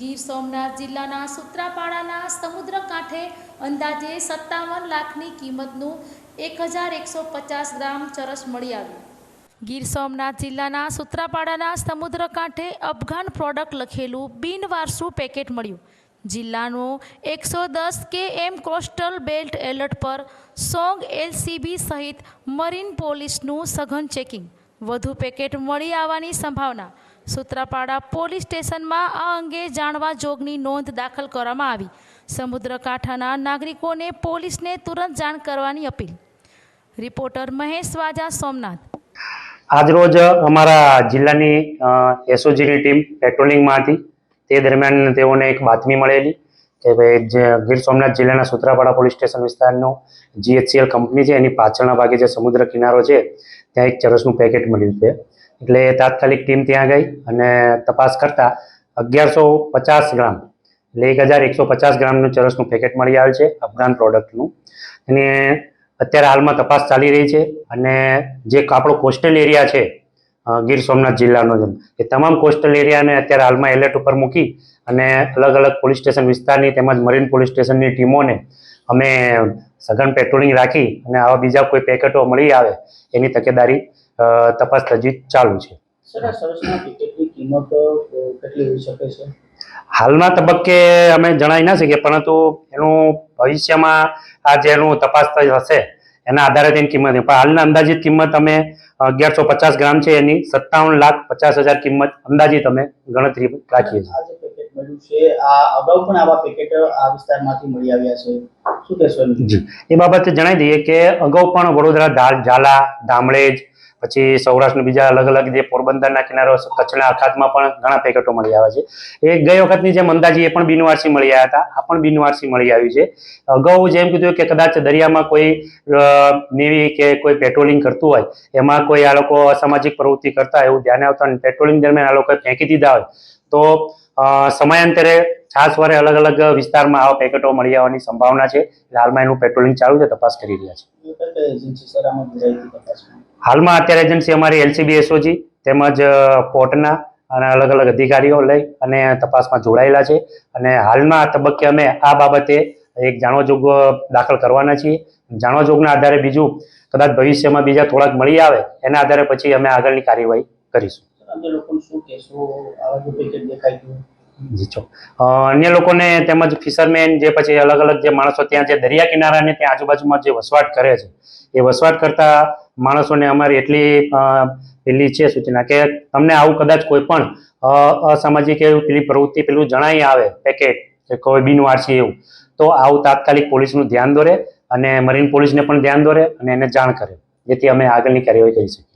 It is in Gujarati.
ગીર સોમનાથ જિલ્લાના સૂત્રાપાડાના સમુદ્ર કાંઠે અંદાજે સત્તાવન લાખની કિંમતનું એક હજાર એકસો પચાસ ગ્રામ ચરસ મળી આવ્યું. ગીર સોમનાથ જિલ્લાના સૂત્રાપાડાના સમુદ્ર કાંઠે અફઘાન પ્રોડક્ટ લખેલું બિનવારસુ પેકેટ મળ્યું. જિલ્લાનું એકસો દસ K M coastal belt alert પર સોંગ એલસીબી સહિત મરીન પોલીસનું સઘન ચેકિંગ. વધુ પેકેટ મળી આવવાની સંભાવના સૂત્રાપાડા પોલીસ સ્ટેશનમાં આ અંગે જાણવા જોગની નોંધ દાખલ કરવામાં આવી. સમુદ્ર કાંઠાના નાગરિકોને પોલીસને તુરંત જાણ કરવાની અપીલ. રિપોર્ટર મહેશ વાજા, સોમનાથ. આજરોજ અમારા જિલ્લાની એસઓજીની ટીમ પેટ્રોલિંગમાં હતી તે દરમિયાન તેઓને એક બાતમી મળેલી કે ભાઈ, જે ગીર સોમનાથ જિલ્લાના સુત્રાપાડા પોલીસ સ્ટેશન વિસ્તારનો G H C L company છે, એની પાછળના ભાગે જે સમુદ્ર કિનારો છે, ત્યાં એક ચરસનું પેકેટ મળ્યું છે. એટલે તાત્કાલિક ટીમ ત્યાં ગઈ અને તપાસ કરતા અગિયારસો પચાસ ગ્રામ એટલે એક હજાર એકસો પચાસ ગ્રામનું ચરસનું પેકેટ મળી આવેલ છે અફઘાન પ્રોડક્ટનું. અને અત્યારે હાલમાં તપાસ ચાલી રહી છે અને જે આપણો કોસ્ટલ એરિયા છે ગીર સોમનાથ જિલ્લાનો એ તમામ કોસ્ટલ એરિયાને અત્યારે હાલમાં એલર્ટ ઉપર મૂકી અને અલગ અલગ પોલીસ સ્ટેશન વિસ્તારની તેમજ મરીન પોલીસ સ્ટેશનની ટીમોને અમે સઘન પેટ્રોલિંગ રાખી અને આવા બીજા કોઈ પેકેટો મળી આવે એની તકેદારી તપાસ હજી ચાલુ છે. હાલના તબક્કે અમે જણાવી ના શકીએ પરંતુ એનું ભવિષ્યમાં આ જેનું તપાસ થઈ હશે એના આધારે તેની કિંમત પણ હાલના અંદાજિત કિંમત અમે અગિયારસો પચાસ ગ્રામ છે એની સત્તાવન લાખ પચાસ હજાર કિંમત અંદાજિત અમે ગણતરી રાખીએ છીએ. જે મળ્યું છે. આ અગાઉ પણ આવા પેકેટ આ વિસ્તારમાંથી મળી આવ્યા છે. શું કહેશો જી. એ બાબતે જણાવી દઈએ કે અગાઉ પણ વડોદરા ઝાલા ધામળેજ પછી સૌરાષ્ટ્રના બીજા અલગ અલગ જે પોરબંદરના કિનારો, કચ્છના અખાતમાં પણ ઘણા પેકેટો મળી આવ્યા છે. એ ગઈ વખતની જેમ અંદાજી એ પણ બિનવારસી મળી આવ્યા હતા. આ પણ બિનવારસી મળી આવી છે. અગાઉ જેમ કીધું કે કદાચ દરિયામાં કોઈ નેવી કે કોઈ પેટ્રોલિંગ કરતું હોય, એમાં કોઈ આ લોકો અસામાજિક પ્રવૃત્તિ કરતા એવું ધ્યાને આવતા પેટ્રોલિંગ દરમિયાન આ લોકોએ ફેંકી દીધા હોય, તો સમયાંતરે છાસવારે અલગ અલગ વિસ્તારમાં આવા પેકેટો મળી આવવાની સંભાવના છે. હાલમાં એનું પેટ્રોલિંગ ચાલુ છે, તપાસ કરી રહ્યા છે. હાલમાં અત્યારે એજન્સી અમારી એલસીબી, એસઓજી તેમજ પોર્ટના અને અલગ અલગ અધિકારીઓ લઈ અને તપાસમાં જોડાયેલા છે. અને હાલના તબક્કે અમે આ બાબતે એક જાણવાજોગ દાખલ કરવાના છીએ. જાણવાજોગના આધારે બીજું કદાચ ભવિષ્યમાં બીજા થોડાક મળી આવે, એના આધારે પછી અમે આગળની કાર્યવાહી કરીશું. સર અન્ય લોકોને તેમજ ફિશરમેન જે પછી અલગ અલગ જે માણસો ત્યાં જે દરિયા કિનારાને ત્યાં આજુબાજુમાં જે વસવાટ કરે છે, એ વસવાટ કરતા માણસોને અમારી એટલી પેલી છે સૂચના કે તમને આવું કદાચ કોઈ પણ અસામાજિક એવું પેલી પ્રવૃત્તિ પેલું જણાઈ આવે, પેકેટ, કે કોઈ બિનવારસી એવું, તો આવું તાત્કાલિક પોલીસનું ધ્યાન દોરે અને મરીન પોલીસને પણ ધ્યાન દોરે અને એને જાણ કરે, જેથી અમે આગળની કાર્યવાહી કરી શકીએ.